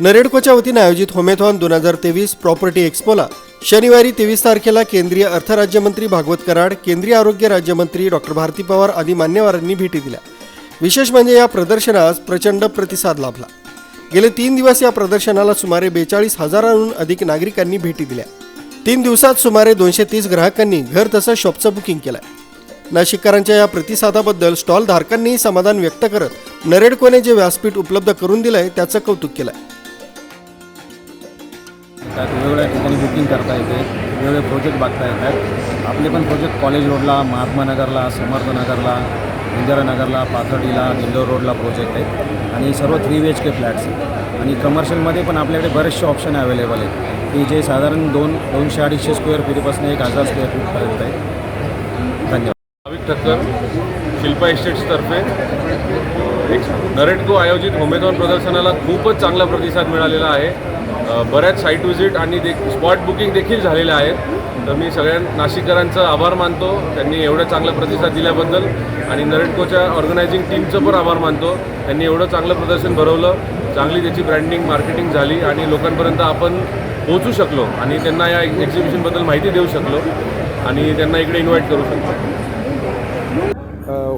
नरेडकोच्या वतीनं आयोजित होमेथॉन दोन हजार तेवीस प्रॉपर्टी एक्स्पोला शनिवारी तेवीस तारखेला केंद्रीय अर्थराज्यमंत्री भागवत कराड केंद्रीय आरोग्य राज्यमंत्री डॉक्टर भारती पवार आदी मान्यवरांनी भेटी दिल्या. विशेष म्हणजे या प्रदर्शनास प्रचंड प्रतिसाद लाभला. गेले तीन दिवस या प्रदर्शनाला सुमारे बेचाळीस हजारांहून अधिक नागरिकांनी भेटी दिल्या. तीन दिवसात सुमारे दोनशे तीस ग्राहकांनी घर तसंच शॉपचं बुकिंग केलंय नाशिककरांच्या या प्रतिसादाबद्दल स्टॉल धारकांनीही समाधान व्यक्त करत नरेडकोने जे व्यासपीठ उपलब्ध करून दिलंय त्याचं कौतुक केलंय. त्यात वेगवेगळ्या ठिकाणी बुकिंग करता येते वेगवेगळे प्रोजेक्ट बघता येतात. आपले पण प्रोजेक्ट कॉलेज रोडला महात्मा नगरला समर्थ नगरला इंदिरानगरला पाथर्डीला इंदोर रोडला प्रोजेक्ट आहेत. आणि सर्व three B H K flats आहेत. आणि कमर्शियलमध्ये पण आपल्याकडे बरेचसे ऑप्शन अवेलेबल आहेत. की जे साधारण दोन दोनशे अडीचशे स्क्वेअर फीटपासून एक हजार स्क्वेअर फीटपर्यंत आहे. धन्यवाद. भाविक ठक्कर शिल्पा इस्टेट्सतर्फे एक नरेटको आयोजित होमेथॉन प्रदर्शनाला खूपच चांगला प्रतिसाद मिळालेला आहे. बऱ्याच साईट व्हिजिट आणि दे स्पॉट बुकिंग देखील झालेले आहेत. तर मी सगळ्या नाशिककरांचं आभार मानतो. त्यांनी एवढा चांगला प्रतिसाद दिल्याबद्दल आणि नरेटकोच्या ऑर्गनायझिंग टीमचं पण आभार मानतो. त्यांनी एवढं चांगलं प्रदर्शन भरवलं. चांगली त्याची ब्रँडिंग मार्केटिंग झाली आणि लोकांपर्यंत आपण पोहोचू शकलो आणि त्यांना या एक्झिबिशनबद्दल माहिती देऊ शकलो आणि त्यांना इकडे इन्व्हाइट करू शकलो.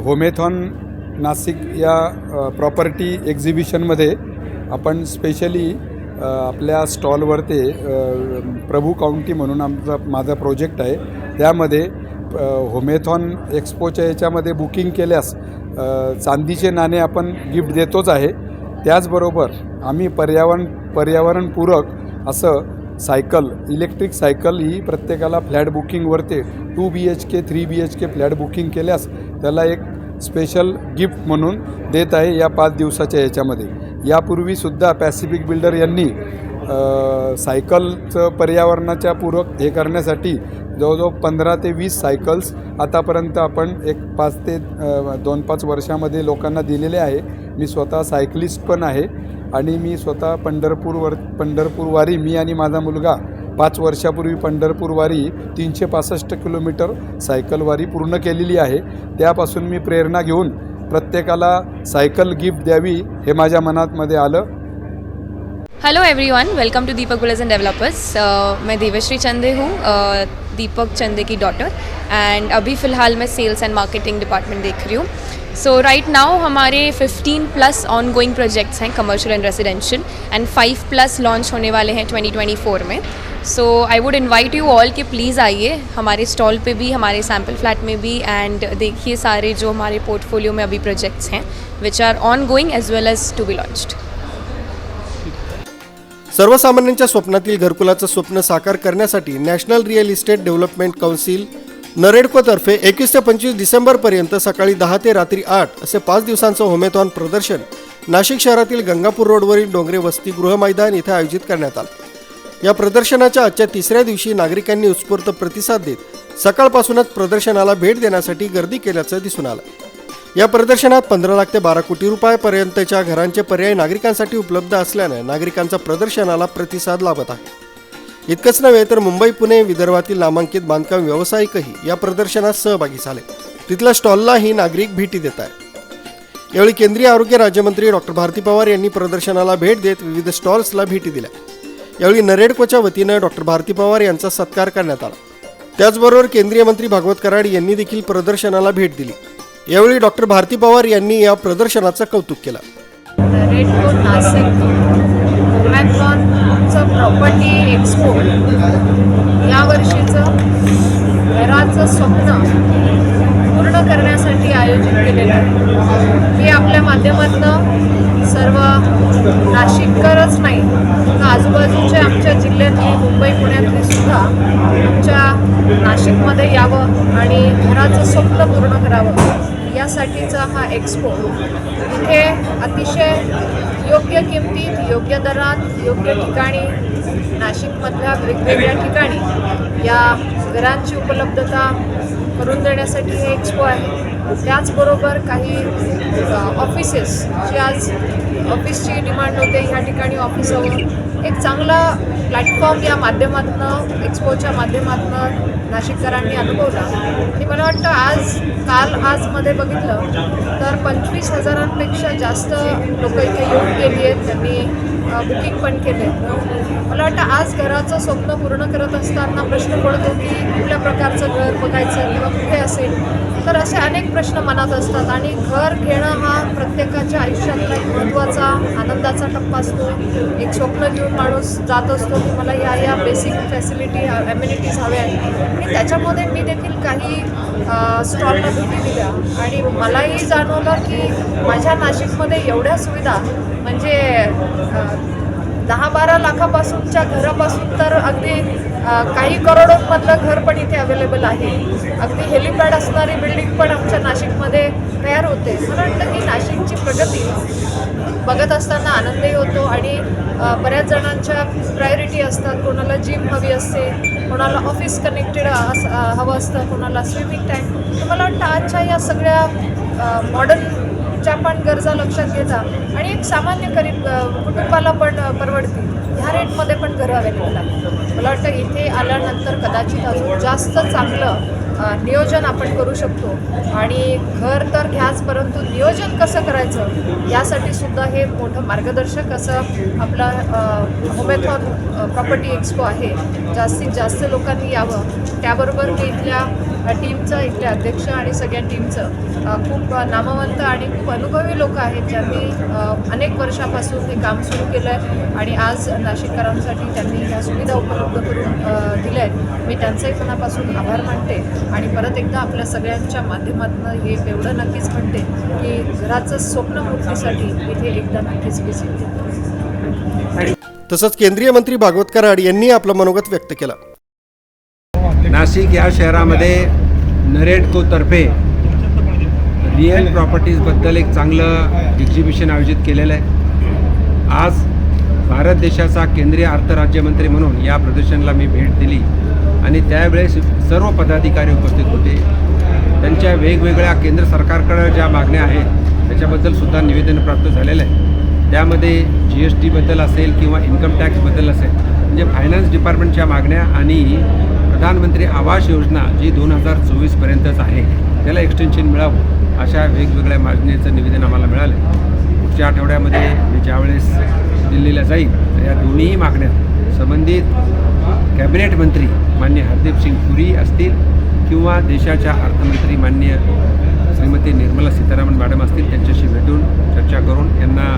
होमेथॉन नाशिक या प्रॉपर्टी एक्झिबिशनमध्ये आपण स्पेशली आपल्या स्टॉलवरती प्रभू काउंटी म्हणून आमचा माझा प्रोजेक्ट आहे. त्यामध्ये होमेथॉन एक्सपोच्या याच्यामध्ये बुकिंग केल्यास चांदीचे नाणे आपण गिफ्ट देतोच आहे. त्याचबरोबर आम्ही पर्यावरण पर्यावरणपूरक असं सायकल इलेक्ट्रिक सायकल ही प्रत्येकाला flat बुकिंगवरती two B H K three B H K flat booking केल्यास त्याला एक स्पेशल गिफ्ट म्हणून देत आहे या पाच दिवसाच्या याच्यामध्ये. यापूर्वीसुद्धा पॅसिफिक बिल्डर यांनी सायकलचं पर्यावरणाच्या पूरक हे करण्यासाठी जवळजवळ पंधरा ते वीस सायकल्स आतापर्यंत आपण एक पाच ते दोन पाच वर्षामध्ये लोकांना दिलेले आहे. मी स्वतः सायकलिस्ट पण आहे आणि मी स्वतः पंढरपूरवर पंढरपूर वारी मी आणि माझा मुलगा पाच वर्षापूर्वी पंढरपूर वारी तीनशे पासष्ट किलोमीटर सायकल वारी पूर्ण केलेली आहे. त्यापासून मी प्रेरणा घेऊन प्रत्येकाला सायकल गिफ्ट द्यावी हे माझ्या मनातमध्ये आलं. Hello everyone welcome to Deepak builders and developers मैं देवश्री चंदे हूँ uh, दीपक चंदे की डॉटर एंड अभी फ़िलहाल मैं सेल्स एंड मार्केटिंग डिपार्टमेंट देख रही हूँ. सो राइट नाउ हमारे 15 प्लस ऑन गोइंग प्रोजेक्ट्स हैं commercial and residential and 5 plus launch होने वाले हैं 2024 में. So I would invite you all कि प्लीज़ आइए हमारे स्टॉल पे भी हमारे सैम्पल फ्लैट में भी एंड देखिए सारे जो हमारे पोर्टफोलियो में अभी प्रोजेक्ट्स हैं which are ongoing as well as to be launched सर्वसामान्यांच्या स्वप्नातील घरकुलाचं स्वप्न साकार करण्यासाठी national real estate development council नरेडकोतर्फे एकवीस ते पंचवीस डिसेंबरपर्यंत सकाळी दहा ते रात्री आठ असे पाच दिवसांचं होमेथॉन प्रदर्शन नाशिक शहरातील गंगापूर रोडवरील डोंगरे वसतिगृह मैदान इथे आयोजित करण्यात आलं. या प्रदर्शनाच्या आजच्या तिसऱ्या दिवशी नागरिकांनी उत्स्फूर्त प्रतिसाद देत सकाळपासूनच प्रदर्शनाला भेट देण्यासाठी गर्दी केल्याचं दिसून आलं. या प्रदर्शनात पंधरा लाख ते बारा कोटी रुपयापर्यंतच्या घरांचे पर्याय नागरिकांसाठी उपलब्ध असल्यानं नागरिकांचा प्रदर्शनाला प्रतिसाद लाभत आहे. इतकंच नव्हे तर मुंबई पुणे विदर्भातील नामांकित बांधकाम व्यावसायिकही या प्रदर्शनात सहभागी झाले. तिथल्या स्टॉललाही नागरिक भेटी देत आहेत. यावेळी केंद्रीय आरोग्य राज्यमंत्री डॉक्टर भारती पवार यांनी प्रदर्शनाला भेट देत विविध स्टॉल्सला भेटी दिल्या. यावेळी नरेडकोच्या वतीनं डॉक्टर भारती पवार यांचा सत्कार करण्यात आला. त्याचबरोबर केंद्रीय मंत्री भागवत कराड यांनी देखील प्रदर्शनाला भेट दिली. यावेळी डॉक्टर भारती पवार यांनी या प्रदर्शनाचं कौतुक केलं. प्रॉपर्टी एक्सपो यावर्षीचं घराचं स्वप्न पूर्ण करण्यासाठी आयोजित केलेलं आहे. मी आपल्या माध्यमातून सर्व नाशिककरच नाही तर आजूबाजूच्या आमच्या जिल्ह्यातली म्हणजे मुंबई पुण्यातली सुद्धा आमच्या नाशिकमध्ये यावं आणि घराचं स्वप्न पूर्ण करावं यासाठीचा हा एक्सपो इथे अतिशय योग्य किमतीत योग्य दरात योग्य ठिकाणी नाशिकमधल्या वेगवेगळ्या ठिकाणी या घरांची उपलब्धता करून देण्यासाठी हे एक्सपो आहे. त्याचबरोबर काही ऑफिसेस जे आज ऑफिसची डिमांड होते ह्या ठिकाणी ऑफिस एक चांगला प्लॅटफॉर्म या माध्यमातून एक्सपोच्या माध्यमातून नाशिककरांनी अनुभवला. आणि मला वाटतं आज काल आजमध्ये बघितलं तर पंचवीस हजारांपेक्षा जास्त लोक इथे येऊन गेली आहेत. त्यांनी बुकिंग पण केले मला वाटतं आज घराचं स्वप्न पूर्ण करत असताना प्रश्न पडतो की कुठल्या प्रकारचं घर बघायचं किंवा कुठे असेल. तर असे अनेक प्रश्न मनात असतात आणि घर घेणं हा प्रत्येकाच्या आयुष्यातला एक महत्त्वाचा आनंदाचा टप्पा असतो. एक स्वप्न घेऊन माणूस जात असतो की मला या या बेसिक फॅसिलिटी ॲम्युनिटीज हव्या आहेत. आणि त्याच्यामध्ये मी देखील काही स्टॉलला भेटी दिल्या. आणि मलाही जाणवलं की माझ्या नाशिकमध्ये एवढ्या सुविधा म्हणजे दहा बारा लाखापासूनच्या घरापासून तर अगदी काही करोडोंमधलं घर पण इथे अवेलेबल आहे. अगदी हेलिपॅड असणारी बिल्डिंग पण आमच्या नाशिकमध्ये तयार होते. मला वाटतं की नाशिकची प्रगती बघत असताना आनंदही होतो आणि बऱ्याच जणांच्या प्रायोरिटी असतात. कोणाला जिम हवी असते कोणाला ऑफिस कनेक्टेड हवं असतं कोणाला स्विमिंग टँक तर मला वाटतं आजच्या या सगळ्या मॉडर्न पण गरजा लक्षात घेता आणि एक सामान्य गरीब कुटुंबाला पण परवडतील ह्या रेटमध्ये पण घरं अवेलेबल आहेत. मला वाटतं इथे आल्यानंतर कदाचित अजून जास्त चांगलं नियोजन आपण करू शकतो. आणि घर तर घ्याच परंतु नियोजन कसं करायचं यासाठी सुद्धा हे मोठं मार्गदर्शक असं आपलं होमेथॉन प्रॉपर्टी एक्सपो आहे. जास्तीत जास्त लोकांनी यावं. त्याबरोबर मी इथल्या टीमचं इथल्या अध्यक्ष आणि सगळ्या टीमचं खूप नामवंत आणि खूप अनुभवी लोक आहेत ज्यांनी अनेक वर्षापासून हे काम सुरू केलं आहे आणि आज नाशिककरांसाठी त्यांनी ह्या सुविधा उपलब्ध करून दिल्या आहेत मी त्यांचंही मनापासून आभार मानते आणि परत एकदा आपल्या सगळ्यांच्या माध्यमातून हे एवढं नक्कीच म्हणते की घराचं स्वप्न पूर्तीसाठी इथे एकदा नक्कीच विजिट तसंच केंद्रीय मंत्री भागवत कराड यांनी आपलं मनोगत व्यक्त केलं. नाशिक या शहरामध्ये नरेडकोतर्फे रिअल प्रॉपर्टीजबद्दल एक चांगलं एक्झिबिशन आयोजित केलेलं आहे. आज भारत देशाचा केंद्रीय अर्थराज्यमंत्री म्हणून या प्रदर्शनाला मी भेट दिली आणि त्यावेळेस सर्व पदाधिकारी उपस्थित होते. त्यांच्या वेगवेगळ्या केंद्र सरकारकडे ज्या मागण्या आहेत त्याच्याबद्दल सुद्धा निवेदन प्राप्त झालेलं आहे. त्यामध्ये जी एस टीबद्दल असेल किंवा इन्कम टॅक्सबद्दल असेल म्हणजे फायनान्स डिपार्टमेंटच्या मागण्या आणि प्रधानमंत्री आवास योजना जी दोन हजार चोवीसपर्यंतच आहे त्याला एक्सटेन्शन मिळावं अशा वेगवेगळ्या मागणीचं निवेदन आम्हाला मिळालं. पुढच्या आठवड्यामध्ये मी ज्यावेळेस दिल्लीला जाईल तर या दोन्ही मागण्या संबंधित कॅबिनेट मंत्री मान्य हरदीप सिंग पुरी असतील किंवा देशाच्या अर्थमंत्री मान्य श्रीमती निर्मला सीतारामन मॅडम असतील त्यांच्याशी भेटून चर्चा करून यांना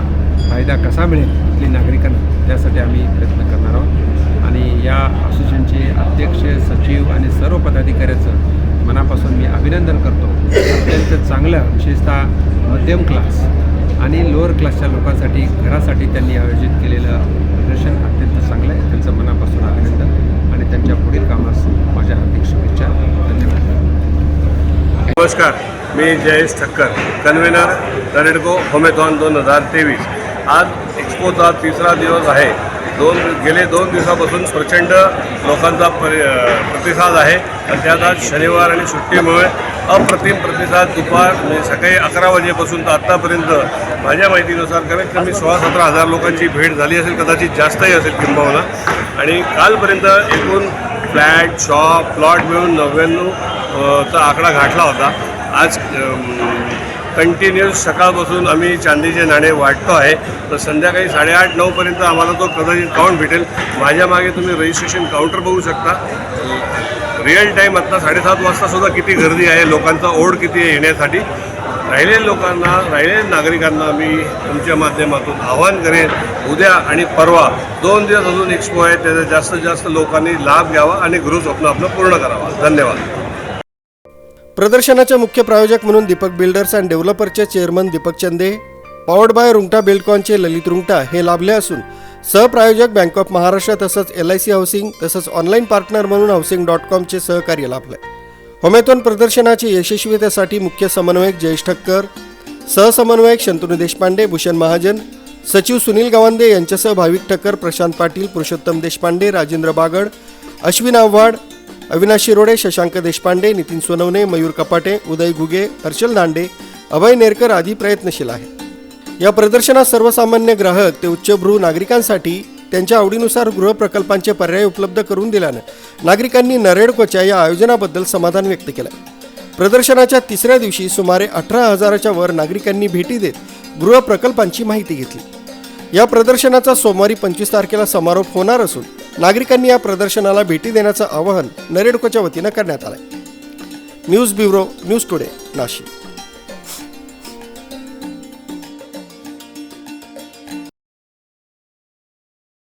फायदा कसा मिळेल इथली नागरिकांना त्यासाठी आम्ही प्रयत्न करणार आहोत. आणि या असोसिएशनचे अध्यक्ष सचिव आणि सर्व पदाधिकाऱ्याचं मनापासून मी अभिनंदन करतो. अत्यंत चांगलं विशेषतः मध्यम क्लास आणि लोअर क्लासच्या लोकांसाठी घरासाठी त्यांनी आयोजित केलेलं प्रदर्शन अत्यंत चांगलं आहे. त्यांचं मनापासून अभिनंदन आणि त्यांच्या पुढील कामास माझ्या हार्दिक शुभेच्छा. धन्यवाद. नमस्कार. मी जयेश ठक्कर कन्व्हेनर नरेडको होमेथॉन दोन हजार तेवीस. आज एक्सपोचा तिसरा दिवस आहे. दोन गेले दोन दिवसापासून प्रचंड लोकांचा परि प्रतिसाद आहे. आणि त्यात आज शनिवार आणि सुट्टीमुळे अप्रतिम प्रतिसाद दुपार म्हणजे सकाळी अकरा वाजेपासून तर आत्तापर्यंत माझ्या माहितीनुसार कमीत कमी सोळा सतरा हजार लोकांची भेट झाली असेल कदाचित जास्तही असेल किंबहुना. आणि कालपर्यंत एकूण फ्लॅट शॉप प्लॉट मिळून नव्याण्णव चा आकडा गाठला होता. आज कंटिन्युअस सकाळपासून आम्ही चांदीचे नाणे वाटतो आहे. तर संध्याकाळी साडेआठ नऊपर्यंत आम्हाला तो कदाचित काउंट भेटेल. माझ्या मागे तुम्ही रजिस्ट्रेशन काउंटर बघू शकता. रिअल टाईम आत्ता साडेसात वाजतासुद्धा किती गर्दी आहे लोकांचा ओढ किती आहे येण्यासाठी. राहिलेल्या लोकांना राहिलेल्या नागरिकांना मी तुमच्या माध्यमातून आवाहन करेन उद्या आणि परवा दोन दिवस अजून एक्सपो आहे. त्याचा जास्तीत जास्त लोकांनी लाभ घ्यावा आणि गृहस्वप्न आपलं पूर्ण करावा. धन्यवाद. प्रदर्शनाचे मुख्य प्रायोजक म्हणून Deepak builders and डेव्हलपरचे chairman Deepak Chande powered by Rungta बिल्डकॉनचे Lalit Rungta हे लाभले असून सहप्रायोजक बँक ऑफ महाराष्ट्र तसंच एल आय सी हाऊसिंग तसंच ऑनलाईन पार्टनर म्हणून हाऊसिंग डॉट कॉमचे सहकार्य लाभले होमेथॉन प्रदर्शनाची यशस्वीतेसाठी मुख्य समन्वयक जयेश ठक्कर सहसमन्वयक शंतनू देशपांडे भूषण महाजन सचिव सुनील गावंदे यांच्यासह भाविक ठक्कर प्रशांत पाटील पुरुषोत्तम देशपांडे राजेंद्र बागड अश्विन आव्हाड अविनाश शिरोडे शशांक देशपांडे नितीन सोनवणे मयूर कपाटे उदय घुगे हर्षल दांडे अभय नेरकर आदी प्रयत्नशील आहेत. या प्रदर्शनात सर्वसामान्य ग्राहक ते उच्चभ्रू नागरिकांसाठी त्यांच्या आवडीनुसार गृहप्रकल्पांचे पर्याय उपलब्ध करून दिल्यानं नागरिकांनी नरेडकोच्या या आयोजनाबद्दल समाधान व्यक्त केलं. प्रदर्शनाच्या तिसऱ्या दिवशी सुमारे अठरा हजाराच्या वर नागरिकांनी भेटी देत गृहप्रकल्पांची माहिती घेतली. या प्रदर्शनाचा सोमवारी पंचवीस तारखेला समारोप होणार असून नागरिकांनी या प्रदर्शनाला भेटी देण्याचं आवाहन नरेडकोच्या वतीनं करण्यात आलं news bureau news today Nashik.